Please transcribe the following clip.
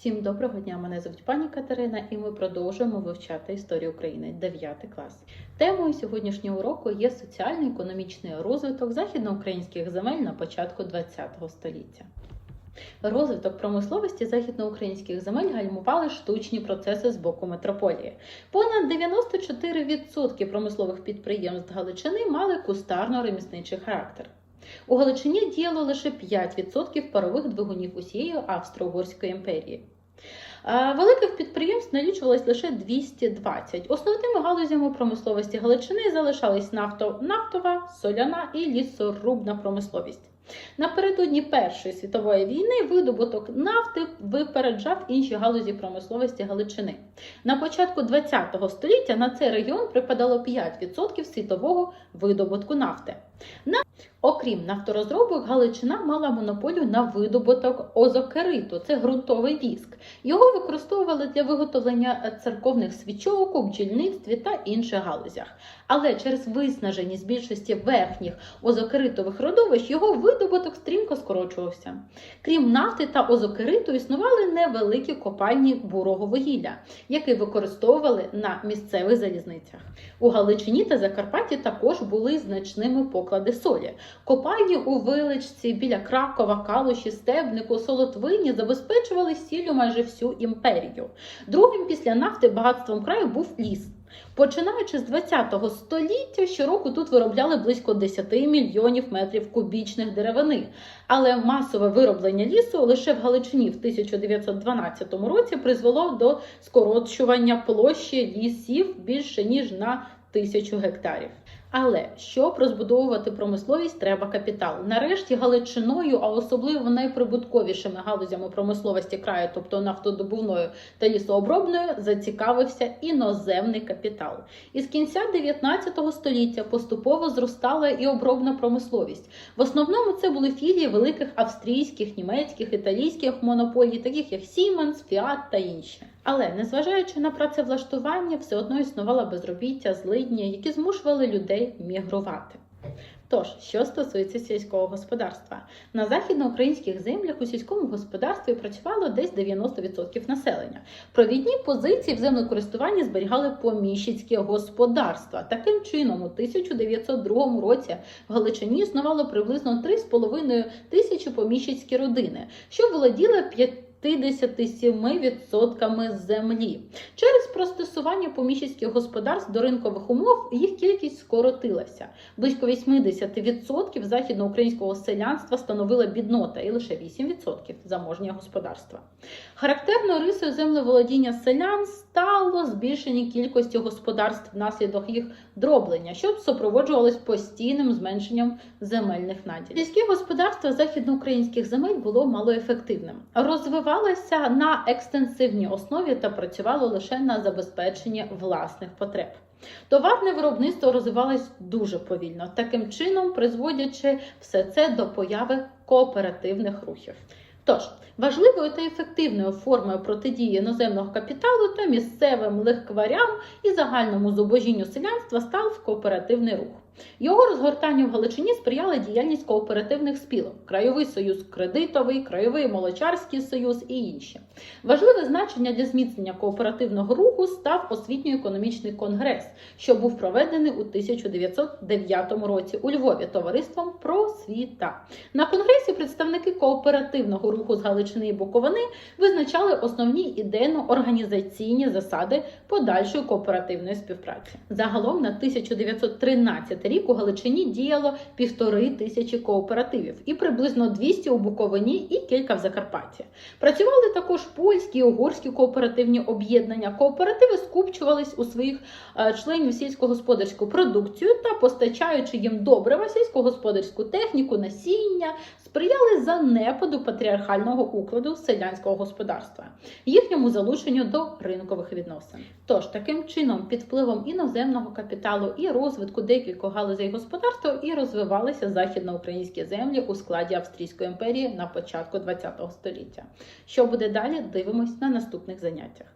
Всім доброго дня! Мене звуть пані Катерина, і ми продовжуємо вивчати історію України 9 клас. Темою сьогоднішнього уроку є соціально-економічний розвиток західноукраїнських земель на початку ХХ століття. Розвиток промисловості західноукраїнських земель гальмували штучні процеси з боку метрополії. Понад 94% промислових підприємств Галичини мали кустарно-ремісничий характер. У Галичині діяло лише 5% парових двигунів усієї Австро-Угорської імперії. Великих підприємств налічувалось лише 220. Основними галузями промисловості Галичини залишались нафто, нафтова, соляна і лісорубна промисловість. Напередодні Першої світової війни видобуток нафти випереджав інші галузі промисловості Галичини. На початку ХХ століття на цей регіон припадало 5% світового видобутку нафти. Окрім нафторозробок, Галичина мала монополію на видобуток озокериту, це ґрунтовий віск. Його використовували для виготовлення церковних свічок у бджільництві та інших галузях. Але через виснаженість більшості верхніх озокеритових родовищ його видобуток стрімко скорочувався. Крім нафти та озокериту, існували невеликі копальні бурого вугілля, які використовували на місцевих залізницях. У Галичині та Закарпатті також були значними поклади солі. Копальні у Виличці, біля Кракова, Калуші, Стебнику, Солотвині забезпечували сіллю майже всю імперію. Другим після нафти багатством краю був ліс. Починаючи з 20 століття, щороку тут виробляли близько 10 мільйонів метрів кубічних деревини. Але масове вироблення лісу лише в Галичині в 1912 році призвело до скорочування площі лісів більше ніж на тисячу гектарів. Але щоб розбудовувати промисловість, треба капітал. Нарешті Галичиною, а особливо найприбутковішими галузями промисловості краю, тобто нафтодобувною та лісообробною, зацікавився іноземний капітал. Із кінця 19 століття поступово зростала і обробна промисловість. В основному це були філії великих австрійських, німецьких, італійських монополій, таких як Siemens, Fiat та інші. Але незважаючи на працевлаштування, все одно існувало безробіття, злидні, які змушували людей мігрувати. Тож, що стосується сільського господарства, на західноукраїнських землях у сільському господарстві працювало десь 90% населення. Провідні позиції в землекористуванні зберігали поміщицькі господарства. Таким чином, у 1902 році в Галичині існувало приблизно 3,5 тисячі поміщицькі родини, що володіли 5 57% землі. Через простосування поміщицьких господарств до ринкових умов їх кількість скоротилася. Близько 80% західноукраїнського селянства становила біднота і лише 8% заможнє господарства. Характерною рисою землеволодіння селян стало збільшення кількості господарств внаслідок їх дроблення, що супроводжувалось постійним зменшенням земельних наділів. Сільське господарство західноукраїнських земель було малоефективним. Розвивалося на екстенсивній основі та працювало лише на забезпеченні власних потреб. Товарне виробництво розвивалось дуже повільно, таким чином призводячи все це до появи кооперативних рухів. Тож, важливою та ефективною формою протидії іноземного капіталу та місцевим легкварям і загальному зубожінню селянства став кооперативний рух. Його розгортанню в Галичині сприяла діяльність кооперативних спілок, Крайовий союз кредитовий, Краєвий молочарський союз і інші. Важливе значення для зміцнення кооперативного руху став освітньо-економічний конгрес, що був проведений у 1909 році у Львові товариством просвіта. На конгресі представники кооперативного руху з Галичини і Буковини визначали основні ідейно-організаційні засади подальшої кооперативної співпраці. Загалом на 1913 рік у Галичині діяло півтори тисячі кооперативів і приблизно 200 у Буковині і кілька в Закарпатті. Працювали також польські і угорські кооперативні об'єднання. Кооперативи скупчувались у своїх е, членів сільськогосподарську продукцію та постачаючи їм добрива, сільськогосподарську техніку, насіння, сприяли занепаду патріархального укладу селянського господарства, їхньому залученню до ринкових відносин. Тож таким чином, під впливом іноземного капіталу і розвитку декількох галузей господарства і розвивалися західноукраїнські землі у складі Австрійської імперії на початку ХХ століття. Що буде далі? Дивимось на наступних заняттях.